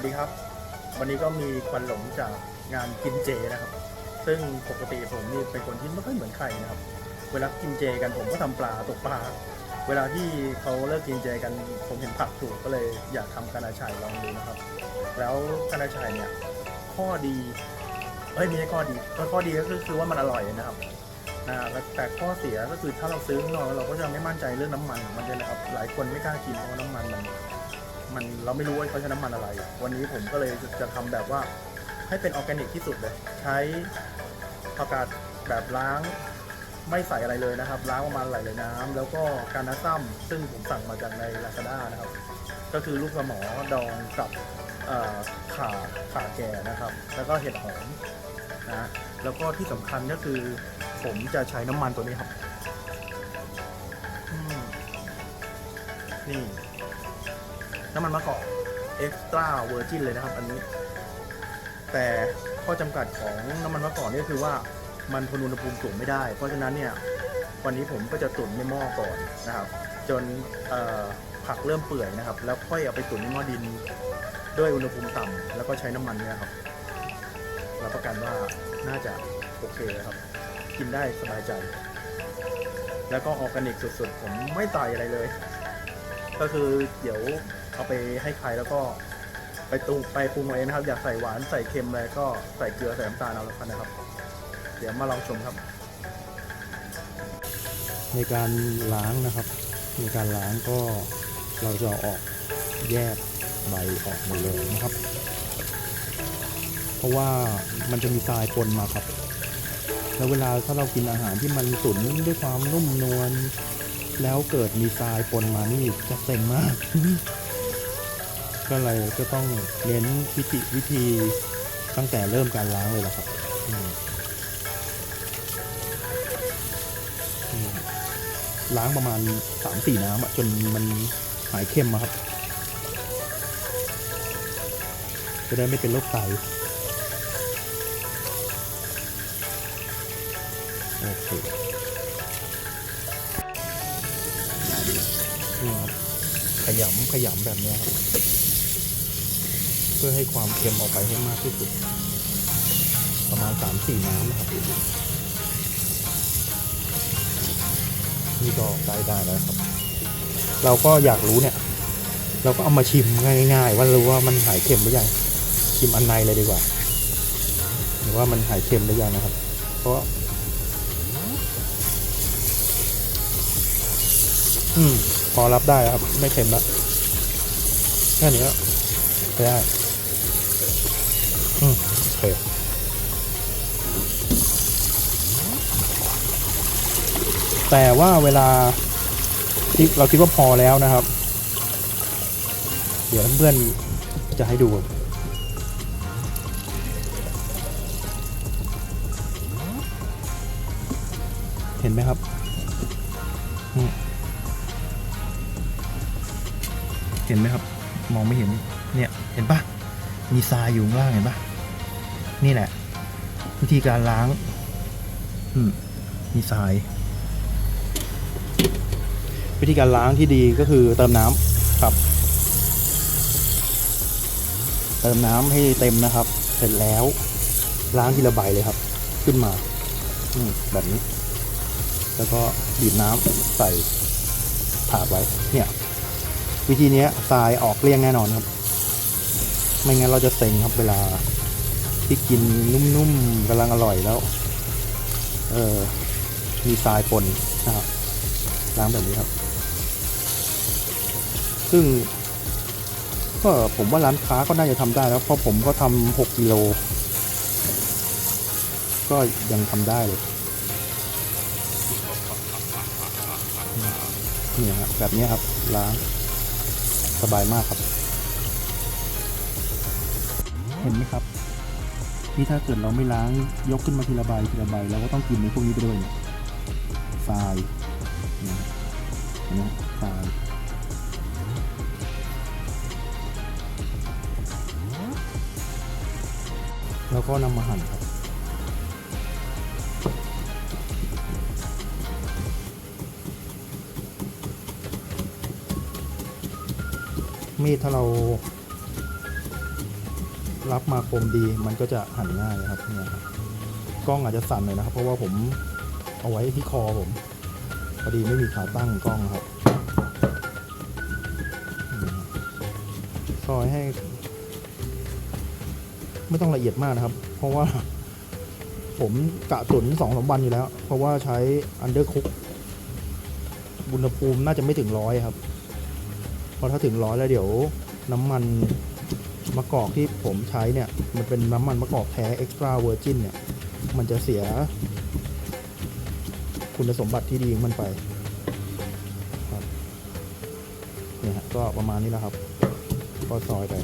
วัสดีครับ วันนี้ก็มีควันหลงจากงานกินเจนะครับ ซึ่งปกติผมนี่เป็นคนที่ไม่ค่อยเหมือนใครนะครับ เวลากินเจกันผมก็ทำปลาตกปลา เวลาที่เขาเลิกกินเจกัน ผมเห็นผักถูกก็เลยอยากทำกานาชัยลองดูนะครับ แล้วกานาชัยเนี่ยข้อดีเอ้ยไม่ใช่ข้อดีก็ข้อดีก็คือคือว่ามันอร่อยนะครับนะแต่ข้อเสียก็คือถ้าเราซื้อข้างนอกเราก็จะไม่มั่นใจเรื่องน้ำมันมันเลยนะครับ หลายคนไม่กล้ากินเพราะน้ำมันมัน มันเราไม่รู้ว่าเขาใช้น้ำมันอะไร วันนี้ผมก็เลยจะทำแบบว่าให้เป็นออร์แกนิกที่สุดเลย ใช้ผักกาดแบบล้างไม่ใส่อะไรเลยนะครับ ล้างประมาณไหลเลยน้ำแล้วก็การน้ำซ้ำซึ่งผมสั่งมาจากใน Lazada นะครับ ก็คือลูกสมอดองกับเอ่อข่าข่าแก่นะครับ แล้วก็เห็ดหอมนะแล้วก็ที่สำคัญก็คือ ผมจะใช้น้ำมันตัวนี้ครับอืมนี่ น้ำมันมะกอกเอ็กซ์ตร้าเวอร์จินเลยนะครับ อันนี้ แต่ข้อจำกัดของน้ำมันมะกอกนี่คือว่ามันทนอุณหภูมิสูงไม่ได้ เพราะฉะนั้นเนี่ยวันนี้ผมก็จะตุ๋นในหม้อก่อนนะครับ จนผักเริ่มเปื่อยนะครับ แล้วค่อยเอาไปตุ๋นในหม้อดินด้วยอุณหภูมิต่ำแล้วก็ใช้น้ำมันเนี่ยครับรับประกันว่าน่าจะโอเคครับ กินได้สบายใจ แล้วก็ออร์แกนิกสุดๆ ผมไม่ใส่อะไรเลย ก็คือเดี๋ยว เอาไปให้ใครแล้วก็ไปตุงไปปรุงเอาเองนะครับ อยากใส่หวานใส่เค็มอะไรก็ใส่เกลือใส่น้ำตาลเอาแล้วกันนะครับ เดี๋ยวมาลองชมครับ ในการล้างนะครับ ในการล้างก็เราจะเอาออกแยกใบออกหมดเลยนะครับ เพราะว่ามันจะมีทรายปนมาครับ แล้วเวลาถ้าเรากินอาหารที่มันตุ๋นด้วยความนุ่มนวลแล้วเกิดมีทรายปนมานี่จะเซ็งมาก ก็เลยก็ต้องเน้นวิธีวิธีตั้งแต่เริ่มการล้างเลยละครับล้างประมาณสามสี่น้ำจนมันหายเค็มอะครับ จะได้ไม่เป็นโรคไตโอเคขยำขยำแบบนี้ครับ พื่อให้ความเค็มออกไปให้มากที่สุด ประมาณสามสี่น้ำนะครับนี่ก็ใกล้ได้แล้วครับ เราก็อยากรู้เนี่ย เราก็เอามาชิมง่ายๆ ว่ารู้ว่ามันหายเค็มหรือยังชิมอันในเลยดีกว่าหรือว่ามันหายเค็มหรือยังนะครับ เพราะอืมพอรับได้แล้วครับ ไม่เค็มแล้วแค่นี้ก็ได้ อืมโอเคแต่ว่าเวลาที่เราคิดว่าพอแล้วนะครับ เดี๋ยวเพื่อนจะให้ดูเห็นไหมครับ เห็นไหมครับ มองไม่เห็น เนี่ย เห็นปะมีทรายอยู่ข้างล่างเห็นปะ นี่แหละ วิธีการล้าง อืมมีทราย วิธีการล้างที่ดีก็คือเติมน้ำครับ เติมน้ำให้เต็มนะครับ เสร็จแล้ว ล้างทีละใบเลยครับ ขึ้นมา อืมแบบนี้ แล้วก็บีบน้ำใส่ถาดไว้ เนี่ย วิธีนี้ทรายออกเกลี้ยงแน่นอนครับ ไม่งั้นเราจะเซ็งครับเวลา ที่กินนุ่มๆกำลังอร่อยแล้ว เออมีทรายปนนะครับล้างแบบนี้ครับ ซึ่ง ก็ผมว่าร้านค้าก็น่าจะทำได้แล้วเพราะผมก็ทำหกกิโล ก็ยังทำได้เลยเนี่ยฮะแบบนี้ครับล้างสบายมากครับ เห็นไหมครับ นี่ถ้าเกิดเราไม่ล้างยกขึ้นมาทีละใบทีละใบเราก็ต้องกินในพวกนี้ไปด้วยเนี่ยทรายนี่ยเห็นไหมทรายแล้วก็นำมาหั่นครับมีดถ้าเรา รับมาคมดีมันก็จะหั่นง่ายนะครับเนี่ยครับกล้องอาจจะสั่นหน่อยนะครับ เพราะว่าผมเอาไว้ที่คอผมพอดีไม่มีขาตั้งกล้องครับซอยให้ ไม่ต้องละเอียดมากนะครับ เพราะว่า ผมกะตุนสองสามวันอยู่แล้ว เพราะว่าใช้อันเดอร์คุกอุณหภูมิน่าจะไม่ถึงร้อยครับ เพราะถ้าถึงร้อยแล้วเดี๋ยวน้ำมัน มะกอกที่ผมใช้เนี่ย มันเป็นน้ำมันมะกอกแท้เอ็กซ์ตร้าเวอร์จินเนี่ย มันจะเสีย คุณสมบัติที่ดีของมันไปครับเนี่ยฮะก็ประมาณนี้แหละครับ ก็ซอยไป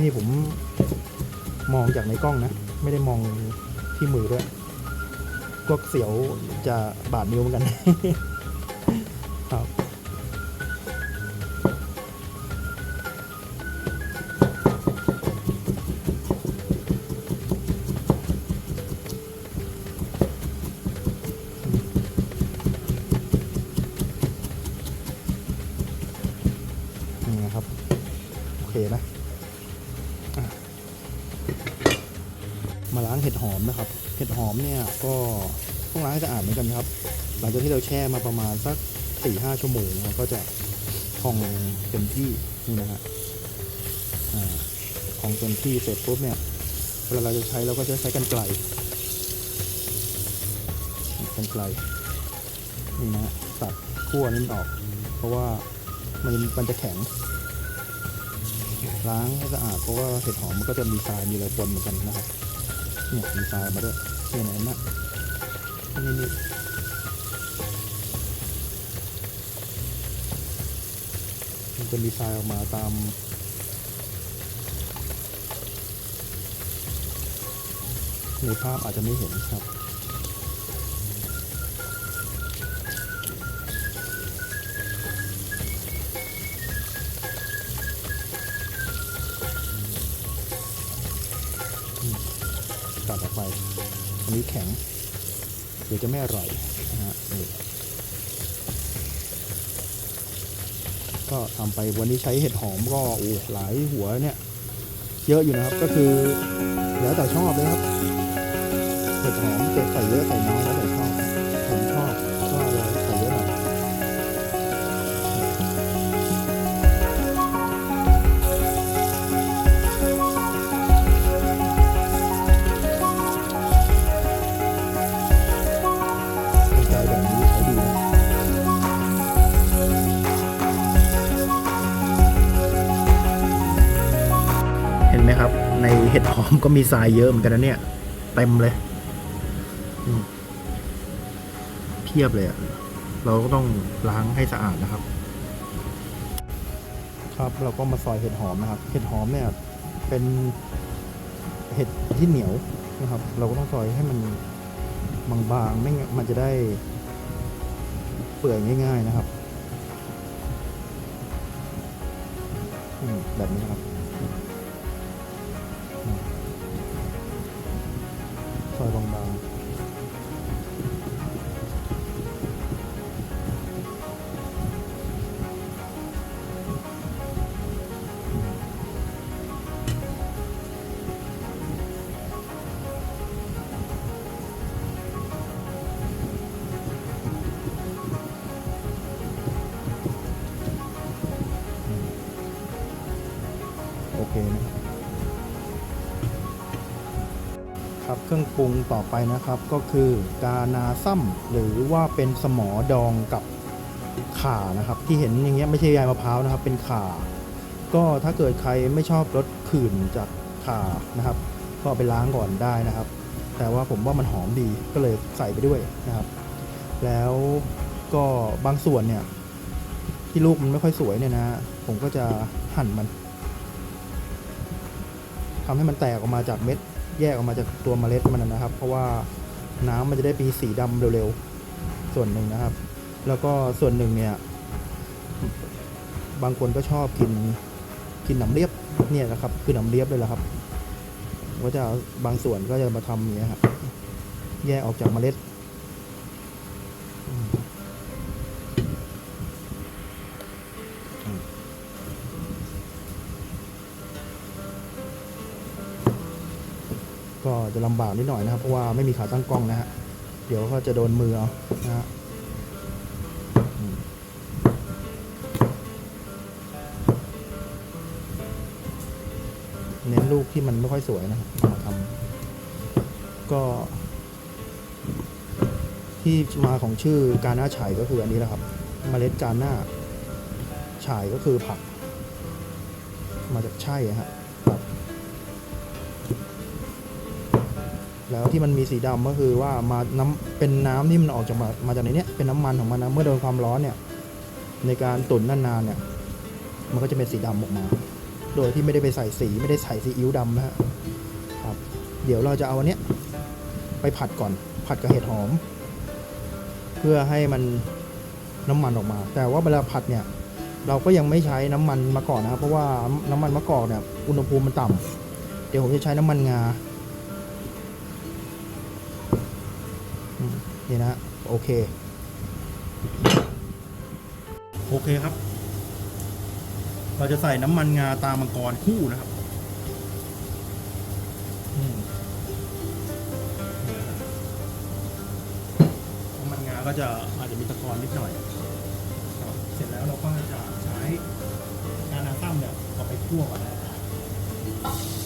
นี่ผมมองจากในกล้องนะ ไม่ได้มองที่มือด้วยพวกเสียวจะบาดนิ้วเหมือนกัน นะมาล้างเห็ดหอมนะครับ เห็ดหอมเนี่ยก็ต้องล้างให้สะอาดเหมือนกันครับ หลังจากที่เราแช่มาประมาณสักสี่ห้าชั่วโมงก็จะพองเต็มที่นี่นะฮะอ่าพองเต็มที่เสร็จปุ๊บเนี่ยเวลาเราจะใช้เราก็จะใช้กันไกลกันไกลนี่นะฮะตัดขั้วนี้ออก เพราะว่ามันมันจะแข็ง ล้างให้สะอาดเพราะว่าเห็ดหอมมันก็จะมีทรายมีอะไรปนเหมือนกันนะครับเนี่ยมีทรายมาด้วยเนี่ยนะนะนี่นี่มันจะมีทรายออกมาตามในภาพอาจจะไม่เห็นครับ นี้แข็งเดี๋ยวจะไม่อร่อยนะฮะนี่ก็ทำไปวันนี้ใช้เห็ดหอมก็โอ้หลายหัวเนี่ย เยอะอยู่นะครับก็คือแล้วแต่ชอบเลยครับเห็ดหอมจะใส่เยอะใส่น้อยแล้วแต่ชอบ ก็มีทรายเยอะเหมือนกันนะเนี่ยเต็มเลยเพียบเลยอะเราก็ต้องล้างให้สะอาดนะครับ ครับเราก็มาซอยเห็ดหอมนะครับ เห็ดหอมเนี่ย เป็นเห็ดที่เหนียวนะครับ เราก็ต้องซอยให้มันบางๆไม่งั้นมันจะได้เปื่อยง่าย ๆนะครับแบบนี้นะครับ เครื่องปรุงต่อไปนะครับก็คือกานาซัมหรือว่าเป็นสมอดองกับข่านะครับ ที่เห็นอย่างเงี้ยไม่ใช่ใยมะพร้าวนะครับ เป็นข่า ก็ถ้าเกิดใครไม่ชอบรสขื่นจากข่านะครับ ก็ไปล้างก่อนได้นะครับ แต่ว่าผมว่ามันหอมดีก็เลยใส่ไปด้วยนะครับ แล้วก็บางส่วนเนี่ย ที่ลูกมันไม่ค่อยสวยเนี่ยนะ ผมก็จะหั่นมันทำให้มันแตกออกมาจากเม็ด แยกออกมาจากตัวเมล็ดมันนะครับ เพราะว่าน้ำมันจะได้มีสีดำเร็วๆ ส่วนหนึ่งนะครับ แล้วก็ส่วนหนึ่งเนี่ย บางคนก็ชอบกินกินหนำเลียบเนี่ยนะครับ คือหนำเลียบเลยแหละครับก็จะบางส่วนก็จะมาทำอย่างเนี้ยครับแยกออกจากเมล็ด จะลำบากนิดหน่อยนะครับ เพราะว่าไม่มีขาตั้งกล้องนะฮะ เดี๋ยวก็จะโดนมือเอานะฮะเน้นลูกที่มันไม่ค่อยสวยนะครับมาทำก็ ที่มาของชื่อการหน้าฉายก็คืออันนี้แหละครับเมล็ดการหน้าฉายก็คือผัก มาจากใช่ฮะ แล้วที่มันมีสีดำก็คือว่ามาน้ำเป็นน้ำที่มันออกจากมามาจากในนี้เป็นน้ำมันของมันนะเมื่อโดนความร้อนเนี่ยในการตุ๋นนานๆเนี่ยมันก็จะเป็นสีดำออกมา โดยที่ไม่ได้ไปใส่สีไม่ได้ใส่ซีอิ๊วดำนะฮะครับ เดี๋ยวเราจะเอาอันเนี้ยไปผัดก่อนผัดกับเห็ดหอม เพื่อให้มันน้ำมันออกมา แต่ว่าเวลาผัดเนี่ยเราก็ยังไม่ใช้น้ำมันมะกอกนะครับเพราะว่าน้ำมันมะกอกเนี่ยอุณหภูมิมันต่ำเดี๋ยวผมจะใช้น้ำมันงา นี่นะโอเค โอเคครับ เราจะใส่น้ำมันงาตามังกรคู่นะครับน้ำมันงาก็จะอาจจะมีตะกอนนิดหน่อย เสร็จแล้วเราก็จะใช้งานาตั้มเนี่ยเอาไปคั่วก่อนนะเ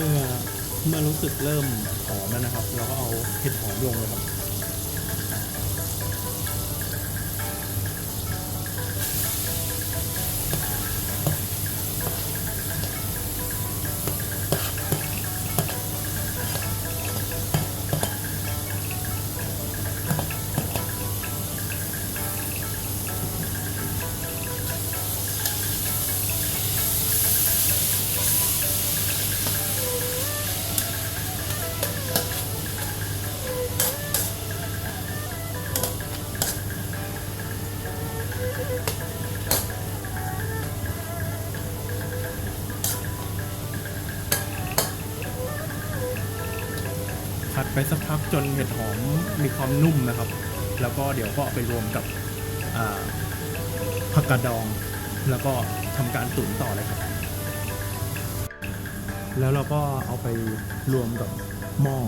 มื่อเมื่อรู้สึกเริ่มหอมแล้วนะครับ เราก็เอาเห็ดหอมลงเลยครับ ไปสักพักจนเห็ดหอมมีความนุ่มนะครับ แล้วก็เดี๋ยวก็เอาไปรวมกับผักกาดดอง แล้วก็ทำการตุ๋นต่อเลยครับ แล้วเราก็เอาไปรวมกับหม้อ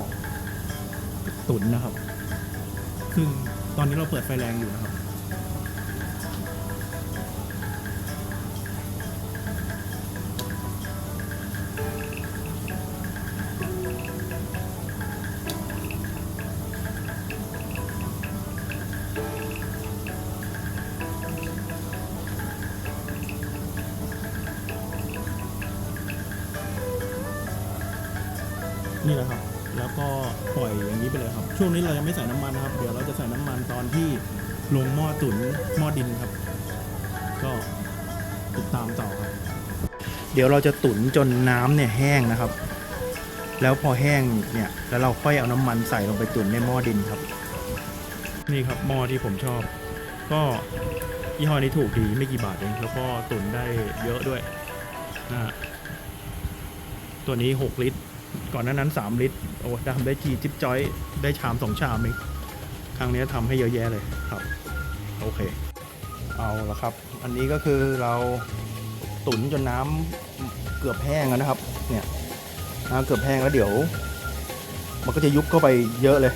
ตุ๋นนะครับ ซึ่งตอนนี้เราเปิดไฟแรงอยู่นะครับ ช่วงนี้เรายังไม่ใส่น้ำมันนะครับ เดี๋ยวเราจะใส่น้ำมันตอนที่ลงหม้อตุ๋นหม้อดินครับ ก็ติดตามต่อครับ เดี๋ยวเราจะตุ๋นจนน้ำเนี่ยแห้งนะครับ แล้วพอแห้งเนี่ยแล้วเราค่อยเอาน้ำมันใส่ลงไปตุ๋นในหม้อดินครับ นี่ครับหม้อที่ผมชอบ ก็ยี่ห้อนี้ถูกดีไม่กี่บาทเองแล้วก็ตุ๋นได้เยอะด้วยนะฮะตัวนี้ 6 ลิตร ก่อนหน้านั้น 3 ลิตร โอ้ทำได้ทีจิ๊บจ้อย ได้ชามสองชามเองครั้งนี้ทำให้เยอะแยะเลยครับ โอเค เอาละครับ อันนี้ก็คือเราตุ๋นจนน้ำเกือบแห้งแล้วนะครับ เนี่ยน้ำเกือบแห้งแล้วเดี๋ยว มันก็จะยุบเข้าไปเยอะเลย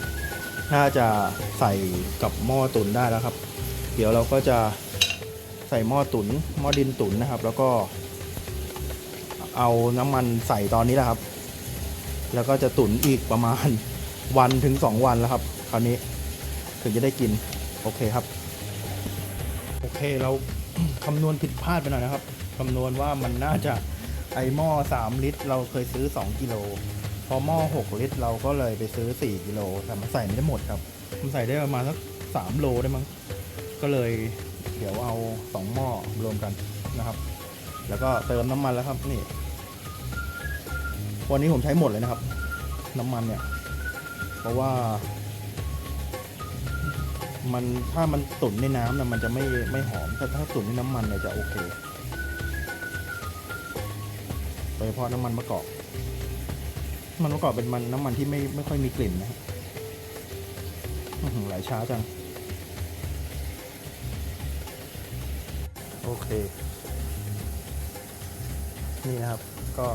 น่าจะใส่กับหม้อตุ๋นได้แล้วครับ เดี๋ยวเราก็จะใส่หม้อตุ๋นหม้อดินตุ๋นนะครับ แล้วก็เอาน้ำมันใส่ตอนนี้แหละครับ แล้วก็จะตุ๋นอีกประมาณวันถึงสองวันแล้วครับ คราวนี้ถึงจะได้กิน โอเคครับ โอเคเราคำนวณผิดพลาดไปหน่อยนะครับคำนวณว่ามันน่าจะไอหม้อ 3 ลิตร เราเคยซื้อ 2 กิโล พอหม้อ 6 ลิตร เราก็เลยไปซื้อ 4 กิโล แต่มันใส่ไม่ได้หมดครับ มันใส่ได้ประมาณสัก 3 โลได้มั้ง ก็เลยเดี๋ยวเอา 2 หม้อรวมกันนะครับ แล้วก็เติมน้ำมันแล้วครับนี่ วันนี้ผมใช้หมดเลยนะครับ น้ำมันเนี่ย เพราะว่า มันถ้ามันตุ๋นในน้ำนะมันจะไม่ไม่หอม แต่ถ้าตุ๋นในน้ำมันเนี่ยจะโอเคโดยเฉพาะน้ำมันมะกอกมันมะกอกเป็นมันน้ำมันที่ไม่ไม่ค่อยมีกลิ่นนะครับหือไหลช้าจัง โอเค นี่นะครับก็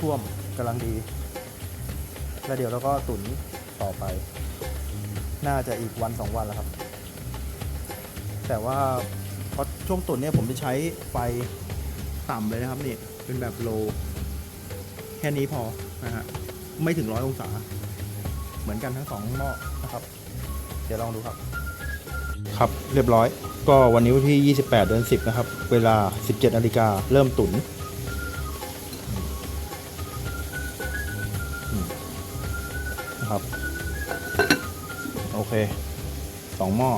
ท่วมๆกำลังดี แล้วเดี๋ยวเราก็ตุ๋นต่อไป น่าจะอีกวันสองวันแล้วครับ แต่ว่าเพราะช่วงตุ๋นเนี่ยผมจะใช้ไฟต่ำเลยนะครับนี่เป็นแบบโล แค่นี้พอนะฮะไม่ถึงร้อยองศา เหมือนกันทั้งสองหม้อนะครับ เดี๋ยวลองดูครับ ครับเรียบร้อย ก็วันนี้วันที่ 28 เดือน 10 นะครับ เวลา 17นาฬิกาเริ่มตุ๋น นะครับ โอเคสองหม้อ